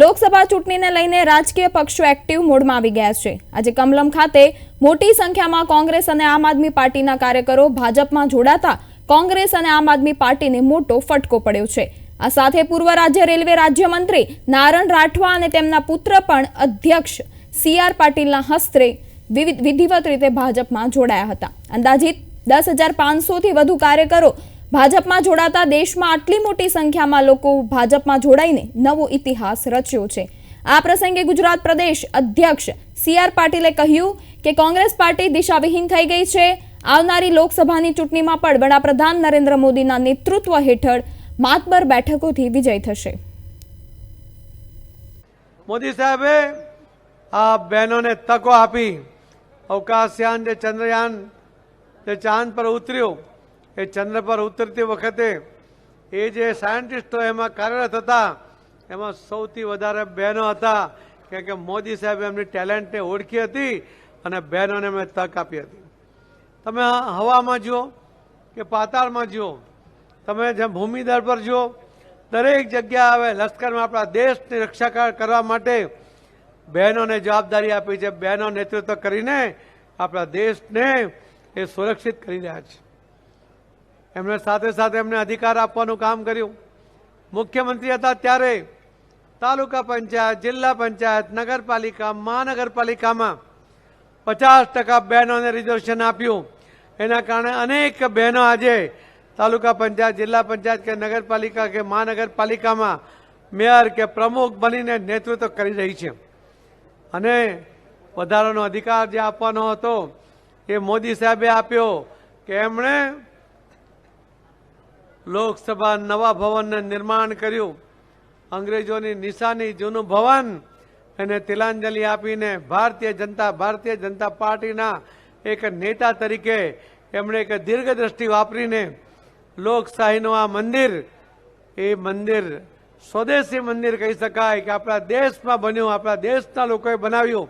લોકસભા ચૂંટણીને લઈને રાજકીય પક્ષો એક્ટિવ મોડમાં આવી ગયા છે. આજે કમલમ ખાતે મોટી સંખ્યામાં કોંગ્રેસ અને આમ આદમી પાર્ટીના કાર્યકરો ભાજપમાં જોડાતા કોંગ્રેસ અને આમ આદમી પાર્ટીને મોટો ફટકો પડ્યો છે. આ સાથે પૂર્વ રાજ્ય રેલવે રાજ્યમંત્રી નારણ રાઠવા અને તેમના પુત્ર પણ અધ્યક્ષ સી આર પાટીલના હસ્તે વિધિવત રીતે ભાજપમાં જોડાયા હતા. અંદાજિત દસ હજાર પાંચસોથી વધુ કાર્યકરો ભાજપમાં જોડાતા દેશમાં આટલી મોટી સંખ્યામાં લોકો ભાજપમાં જોડાઈને નવો ઇતિહાસ રચ્યો છે. આ પ્રસંગે ગુજરાત પ્રદેશ અધ્યક્ષ સી આર પાટીલે કહ્યું કે કોંગ્રેસ પાર્ટી દિશાવિહીન થઈ ગઈ છે. આવનારી લોકસભાની ચૂંટણીમાં પણ વડાપ્રધાન નરેન્દ્ર મોદીના નેતૃત્વ હેઠળ માતબર બેઠકોથી વિજય થશે. મોદી સાહેબે આ બહેનોને તકો આપી અવકાશયાન જે ચંદ્રયાન જે ચાંદ પર ઉતર્યું એ ચંદ્ર પર ઉતરતી વખતે એ જે સાયન્ટિસ્ટો એમાં કાર્યરત હતા, એમાં સૌથી વધારે બહેનો હતા કેમ કે મોદી સાહેબ એમની ટેલેન્ટને ઓળખી હતી અને બહેનોને એમણે તક આપી હતી. તમે હવામાં જુઓ કે પાતાળમાં જુઓ, તમે જેમ ભૂમિદળ પર જુઓ, દરેક જગ્યા આવે લશ્કરમાં આપણા દેશની રક્ષા કરવા માટે બહેનોને જવાબદારી આપી છે. બહેનો નેતૃત્વ કરીને આપણા દેશને એ સુરક્ષિત કરી રહ્યા છે. એમણે સાથે સાથે એમને અધિકાર આપવાનું કામ કર્યું. મુખ્યમંત્રી હતા ત્યારે તાલુકા પંચાયત, જિલ્લા પંચાયત, નગરપાલિકા, મહાનગરપાલિકામાં પચાસ ટકા બહેનોને રિઝર્વેશન આપ્યું. એના કારણે અનેક બહેનો આજે તાલુકા પંચાયત, જિલ્લા પંચાયત કે નગરપાલિકા કે મહાનગરપાલિકામાં મેયર કે પ્રમુખ બનીને નેતૃત્વ કરી રહી છે. અને વધારાનો અધિકાર જે આપવાનો હતો એ મોદી સાહેબે આપ્યો કે એમણે લોકસભા નવા ભવનને નિર્માણ કર્યું. અંગ્રેજોની નિશાની જૂનું ભવન એને તિલાંજલિ આપીને ભારતીય જનતા ભારતીય જનતા પાર્ટીના એક નેતા તરીકે એમણે એક દીર્ઘદ્રષ્ટિ વાપરીને લોકશાહીનું આ મંદિર, એ મંદિર સ્વદેશી મંદિર કહી શકાય કે આપણા દેશમાં બન્યું, આપણા દેશના લોકોએ બનાવ્યું.